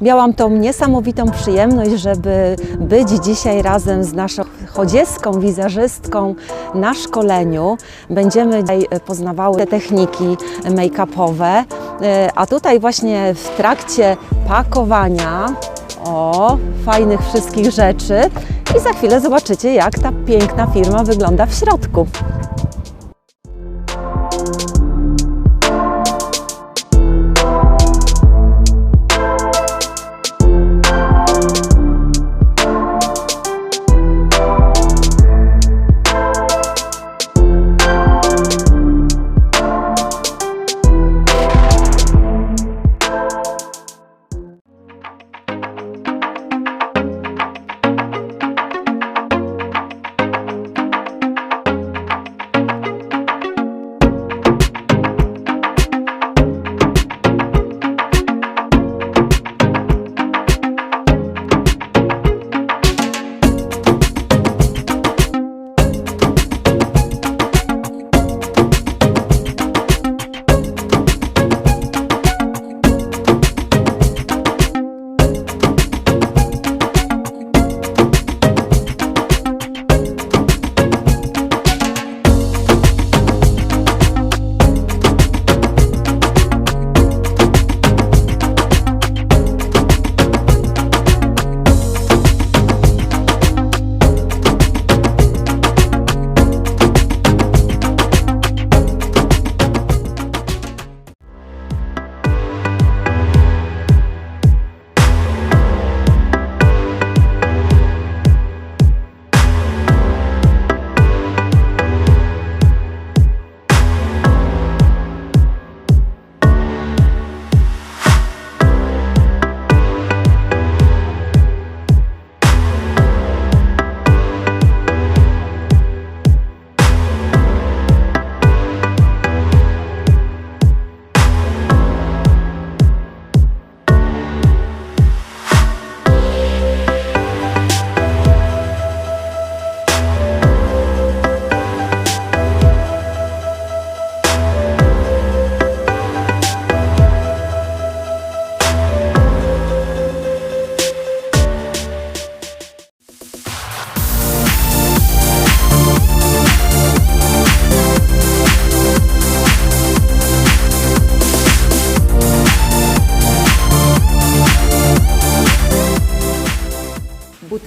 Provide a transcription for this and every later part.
Miałam tą niesamowitą przyjemność, żeby być dzisiaj razem z naszą chodzieską wizerzystką na szkoleniu. Będziemy dzisiaj poznawały te techniki make-upowe, E, a tutaj właśnie w trakcie pakowania o fajnych wszystkich rzeczy i za chwilę zobaczycie, jak ta piękna firma wygląda w środku.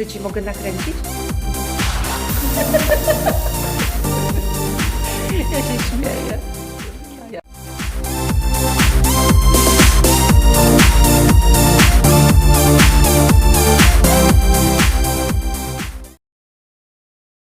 Buty ci mogę nakręcić? ja się śmieję.